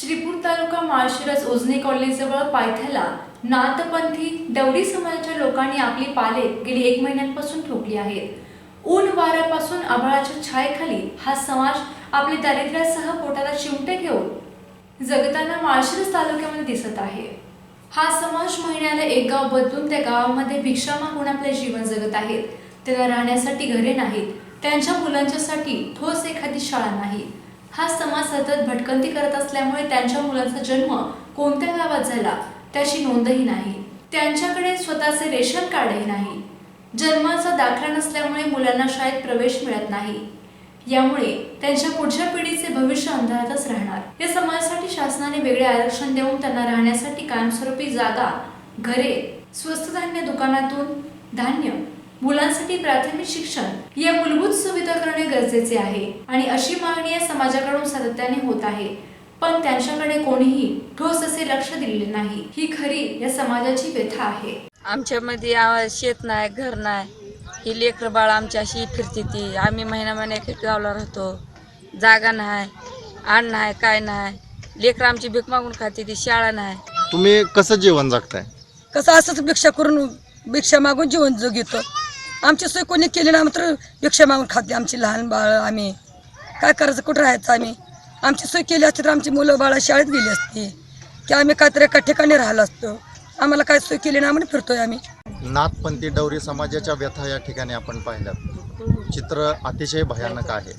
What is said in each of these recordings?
श्रीपूर तालुका माळशिरस उजनी कॉलनीजवळ पायथ्याला नाथपंथी दवडी समाजाच्या लोकांनी आपली पाले गेली एक महिन्यांपासून ठोकली आहेत. ऊन वाऱ्यापासून आभाळाच्या छायेखाली हा समाज आपले दारिद्र्यासह पोटाला चिमटे घेऊन जगताना माळशिरस तालुक्यामध्ये दिसत आहे. हा समाज महिन्याला एक गाव बदलून त्या गावामध्ये भिक्षा मागून आपले जीवन जगत आहेत. त्याला राहण्यासाठी घरे नाहीत. त्यांच्या मुलांच्यासाठी ठोस एखादी शाळा नाही. हा समाज सतत भटकंती करत असल्यामुळे त्यांच्या मुलांचा जन्म कोणत्या गावात झाला त्याची नोंदही नाही. त्यांच्याकडे स्वतःचे रेशन कार्डही नाही. जन्माचा दाखला नसल्यामुळे मुलांना शाळेत प्रवेश मिळत नाही. यामुळे त्यांच्या पुढच्या पिढीचे भविष्य अंधारातच राहणार. या समाजासाठी शासनाने वेगळे आरक्षण देऊन त्यांना राहण्यासाठी कायमस्वरूपी जागा घरे स्वस्त धान्य दुकानातून धान्य मुलांसाठी प्राथमिक शिक्षण या मूलभूत सुविधा करणे गरजेचे आहे. आणि अशी मागणी या समाजाकडून सातत्याने होत आहे. पण त्यांच्याकडे कोणीही ठोस असे लक्ष दिलेले नाही. ही खरी या समाजाची व्यथा आहे. आमच्यामध्ये शेत नाही घर नाही. ही लेकरं बाळ आमची अशी फिरती ती. आम्ही महिना महिना एक एक गावला राहतो. जागा नाही आण नाही काय नाही. लेकरं आमची भीक मागून खाते ती शाळा नाही. तुम्ही कसं जीवन जगताय? कसं असंच भिक्षा करून भिक्षा मागून जीवन जगितो. आमची सोय कोणी केली ना मात्र भिक्षा मागून खाते आमची लहान बाळ आम्ही. काय करायचं कुठं राहायचं आम्ही? आमची सोय केली असती तर आमची मुलं बाळा शाळेत गेली असती. की आम्ही काहीतरी एका ठिकाणी राहिलो असतो. आम्हाला काय सोय केली ना म्हणून फिरतोय आम्ही. नाथपंथी डवरी समाजाच्या व्यथा या ठिकाणी आपण पाहिल्यात. चित्र अतिशय भयानक आहे.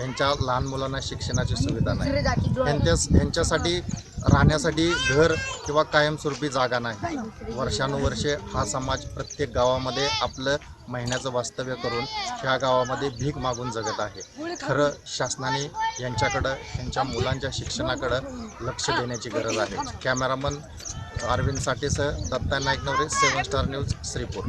यांच्या लहान मुलांना शिक्षणाची सुविधा नाही. यांच्या यांच्यासाठी राहण्यासाठी घर किंवा कायमस्वरूपी जागा नाही. वर्षानुवर्षे हा समाज प्रत्येक गावामध्ये आपलं महिन्याचं वास्तव्य करून ह्या गावामध्ये भीक मागून जगत आहे. खरं शासनाने यांच्याकडं यांच्या मुलांच्या शिक्षणाकडं लक्ष देण्याची गरज आहे. कॅमेरामन अरविंद साठेसह दत्ता नाईक नवरे सेवन स्टार न्यूज श्रीपूर.